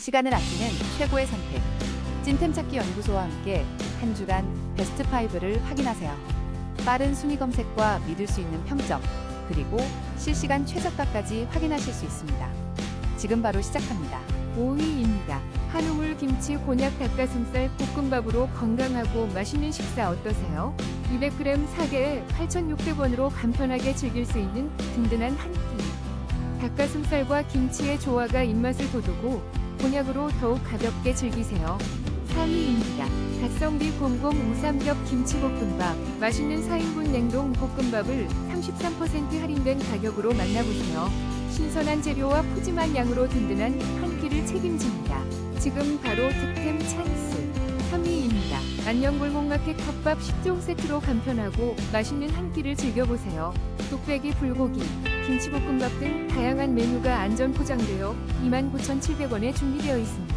시간을 아끼는 최고의 선택. 찐템 찾기 연구소와 함께 한 주간 베스트 5를 확인하세요. 빠른 순위 검색과 믿을 수 있는 평점, 그리고 실시간 최저가까지 확인하실 수 있습니다. 지금 바로 시작합니다. 5위입니다. 한우물 김치 곤약 닭가슴살 볶음밥으로 건강하고 맛있는 식사 어떠세요? 200g 4개에 8,600원으로 간편하게 즐길 수 있는 든든한 한 끼. 닭가슴살과 김치의 조화가 입맛을 돋우고 곤약으로 더욱 가볍게 즐기세요. 3위입니다. 닭성비 00우삼겹 김치볶음밥. 맛있는 4인분 냉동 볶음밥을 33% 할인된 가격으로 만나보세요. 신선한 재료와 푸짐한 양으로 든든한 한 끼를 책임집니다. 지금 바로 득템 찬스. 3위입니다. 안녕 골목마켓 컵밥 10종 세트로 간편하고 맛있는 한 끼를 즐겨보세요. 뚝배기 불고기, 김치볶음밥 등 다양한 메뉴가 안전 포장되어 29,700원에 준비되어 있습니다.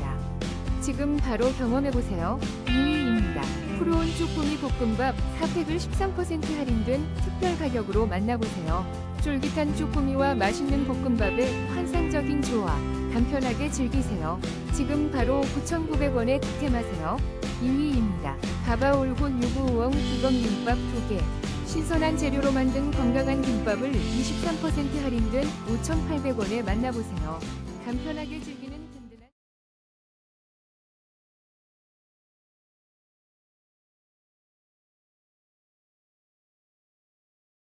지금 바로 경험해보세요. 2위입니다. 푸르온 쭈꾸미 볶음밥 4팩을 13% 할인된 특별 가격으로 만나보세요. 쫄깃한 쭈꾸미와 맛있는 볶음밥의 환상적인 조화, 간편하게 즐기세요. 지금 바로 9,900원에 득템하세요. 2위입니다. 가바올곤 유부우엉 두검김밥 2개. 신선한 재료로 만든 건강한 김밥을 23% 할인된 5,800원에 만나보세요. 간편하게 즐기는